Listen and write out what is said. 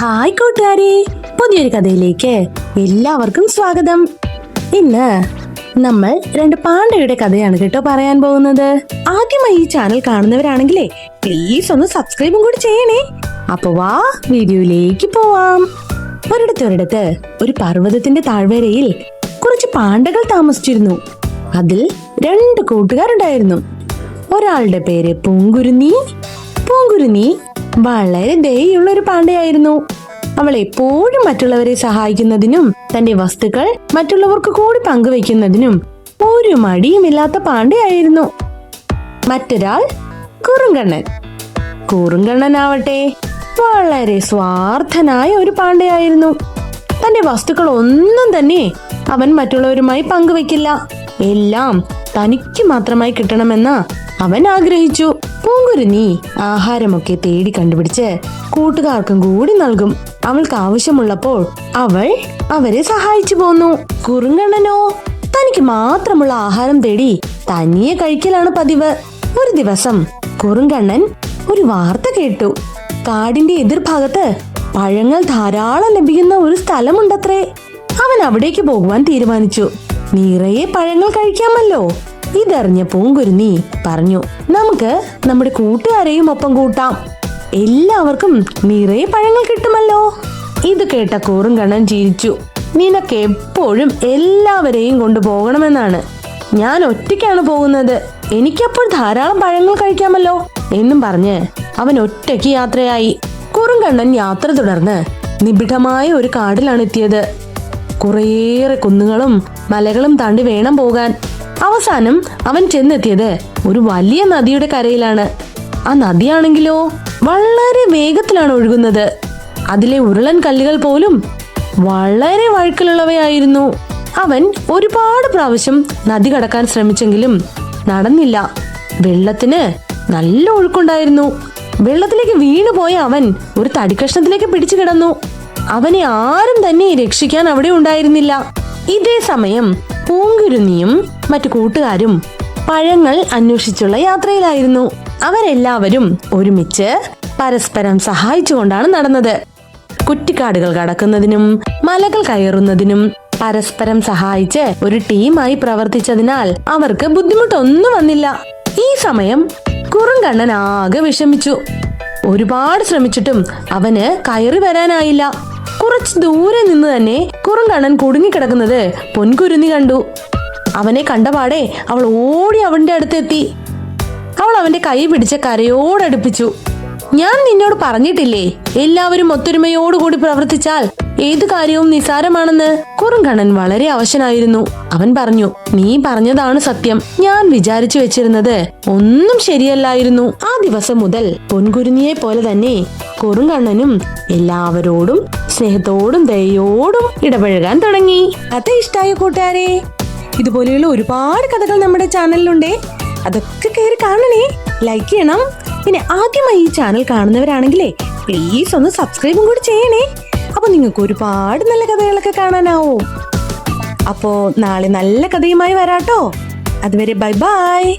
Hi കൂട്ടുകാരെ. പുതിയൊരു കഥയിലേക്ക് എല്ലാവർക്കും സ്വാഗതം. ഇന്ന് നമ്മൾ രണ്ട് പാണ്ഡയുടെ കഥയാണ് കേട്ടോ പറയാൻ പോകുന്നത്. ആദ്യമായി ഈ ചാനൽ കാണുന്നവരാണെങ്കിലേ പ്ലീസ് ഒന്ന് സബ്സ്ക്രൈബും കൂടി ചെയ്യണേ. അപ്പൊ വാ വീഡിയോയിലേക്ക് പോവാം. ഒരിടത്തൊരിടത്ത് ഒരു പർവതത്തിന്റെ താഴ്വരയിൽ കുറച്ച് പാണ്ഡകൾ താമസിച്ചിരുന്നു. അതിൽ രണ്ട് കൂട്ടുകാരുണ്ടായിരുന്നു. ഒരാളുടെ പേര് പൂങ്കുരുന്നി. പൂങ്കുരുന്നി വളരെ ദയുള്ള ഒരു പാണ്ഡയായിരുന്നു. അവൾ എപ്പോഴും മറ്റുള്ളവരെ സഹായിക്കുന്നതിനും തന്റെ വസ്തുക്കൾ മറ്റുള്ളവർക്ക് കൂടി പങ്കുവെക്കുന്നതിനും ഒരു മടിയുമില്ലാത്ത പാണ്ഡയായിരുന്നു. മറ്റൊരാൾ കുറുങ്കണ്ണൻ. കുറുങ്കണ്ണനാവട്ടെ വളരെ സ്വാർത്ഥനായ ഒരു പാണ്ഡയായിരുന്നു. തന്റെ വസ്തുക്കൾ ഒന്നും തന്നെ അവൻ മറ്റുള്ളവരുമായി പങ്കുവെക്കില്ല എല്ലാം തനിക്ക് മാത്രമായി കിട്ടണമെന്ന് അവൻ ആഗ്രഹിച്ചു പൂങ്കുരുന്നി ആഹാരമൊക്കെ തേടി കണ്ടുപിടിച്ച് കൂട്ടുകാർക്കും കൂടി നൽകും. അവൾക്ക് ആവശ്യമുള്ളപ്പോൾ അവൾ അവരെ സഹായിച്ചു പോന്നു. കുറുങ്കണ്ണനോ തനിക്ക് മാത്രമുള്ള ആഹാരം തേടി തനിയെ കഴിക്കലാണ് പതിവ്. ഒരു ദിവസം കുറുങ്കണ്ണൻ ഒരു വാർത്ത കേട്ടു. കാടിന്റെ എതിർഭാഗത്ത് പഴങ്ങൾ ധാരാളം ലഭിക്കുന്ന ഒരു സ്ഥലമുണ്ടത്രേ. അവൻ അവിടേക്ക് പോകുവാൻ തീരുമാനിച്ചു. നിറയെ പഴങ്ങൾ കഴിക്കാമല്ലോ. ഇതറിഞ്ഞ പൂങ്കുരുന്നി പറഞ്ഞു നമുക്ക് നമ്മുടെ കൂട്ടുകാരെയും ഒപ്പം കൂട്ടാം. എല്ലാവർക്കും നിറയെ പഴങ്ങൾ കിട്ടുമല്ലോ. ഇത് കേട്ട കൂറുംകണ്ണൻ ചിരിച്ചു. നിനക്ക് എപ്പോഴും എല്ലാവരെയും കൊണ്ടുപോകണമെന്നാണ്. ഞാൻ ഒറ്റയ്ക്കാണ് പോകുന്നത്. എനിക്കപ്പോൾ ധാരാളം പഴങ്ങൾ കഴിക്കാമല്ലോ എന്നും പറഞ്ഞ് അവൻ ഒറ്റയ്ക്ക് യാത്രയായി. കുറുങ്കണ്ണൻ യാത്ര തുടർന്ന് നിബിഡമായ ഒരു കാടിലാണ് എത്തിയത് കുറേയേറെ കുന്നുകളും മലകളും താണ്ടി വേണം പോകാൻ. അവസാനം അവൻ ചെന്നെത്തിയത് ഒരു വലിയ നദിയുടെ കരയിലാണ്. ആ നദിയാണെങ്കിലോ? വളരെ വേഗത്തിലാണ് ഒഴുകുന്നത്. അതിലെ ഉരുളൻ കല്ലുകൾ പോലും വളരെ വഴുക്കലുള്ളവയായിരുന്നു. അവൻ ഒരുപാട് പ്രാവശ്യം നദി കടക്കാൻ ശ്രമിച്ചെങ്കിലും നടന്നില്ല. വെള്ളത്തിന് നല്ല ഒഴുക്കുണ്ടായിരുന്നു. വെള്ളത്തിലേക്ക് വീണുപോയ അവൻ ഒരു തടിക്കഷ്ണത്തിലേക്ക് പിടിച്ചു കിടന്നു. അവനെ ആരും തന്നെ രക്ഷിക്കാൻ അവിടെ ഉണ്ടായിരുന്നില്ല. ഇതേ സമയം പൂങ്കുരുന്നിയും മറ്റു കൂട്ടുകാരും പഴങ്ങൾ അന്വേഷിച്ചുള്ള യാത്രയിലായിരുന്നു. അവരെല്ലാവരും ഒരുമിച്ച് പരസ്പരം സഹായിച്ചുകൊണ്ടാണ് നടന്നത്. കുറ്റിക്കാടുകൾ കടക്കുന്നതിനും മലകൾ കയറുന്നതിനും പരസ്പരം സഹായിച്ച് ഒരു ടീമായി പ്രവർത്തിച്ചതിനാൽ അവർക്ക് ബുദ്ധിമുട്ടൊന്നും വന്നില്ല. ഈ സമയം കുറുങ്കണ്ണൻ ആകെ വിഷമിച്ചു. ഒരുപാട് ശ്രമിച്ചിട്ടും അവന് കയറി വരാനായില്ല. കുറച്ച് ദൂരെ നിന്ന് തന്നെ കുറുങ്കണ്ണൻ കുടുങ്ങിക്കിടക്കുന്നത് പൊൻകുരുന്നി കണ്ടു. അവനെ കണ്ടപാടെ അവൾ ഓടി അവന്റെ അടുത്തെത്തി. അവൾ അവന്റെ കൈ പിടിച്ച കരയോടടുപ്പിച്ചു ഞാൻ നിന്നോട് പറഞ്ഞിട്ടില്ലേ എല്ലാവരും ഒത്തൊരുമയോടുകൂടി പ്രവർത്തിച്ചാൽ ഏതു കാര്യവും നിസാരമാണെന്ന് കുറുങ്കണ്ണൻ വളരെ അവശനായിരുന്നു. അവൻ പറഞ്ഞു നീ പറഞ്ഞതാണ് സത്യം. ഞാൻ വിചാരിച്ചു വെച്ചിരുന്നത് ഒന്നും ശരിയല്ലായിരുന്നു. ആ ദിവസം മുതൽ പൊൻകുരുന്നിയെ പോലെ തന്നെ കുറുങ്കണ്ണനും എല്ലാവരോടും സ്നേഹത്തോടും ദയോടും ഇടപഴകാൻ തുടങ്ങി. കഥ ഇഷ്ടായ കൂട്ടുകാരെ? ഇതുപോലെയുള്ള ഒരുപാട് കഥകൾ നമ്മുടെ ചാനലിലുണ്ടേ. അതൊക്കെ കയറി കാണണേ. ലൈക്ക് ചെയ്യണം. പിന്നെ ആദ്യമായി ഈ ചാനൽ കാണുന്നവരാണെങ്കിലേ പ്ലീസ് ഒന്ന് സബ്സ്ക്രൈബും കൂടി ചെയ്യണേ. അപ്പൊ നിങ്ങൾക്ക് ഒരുപാട് നല്ല കഥകളൊക്കെ കാണാനാവും. അപ്പോ നാളെ നല്ല കഥയുമായി വരാട്ടോ. അതുവരെ ബൈ ബൈ.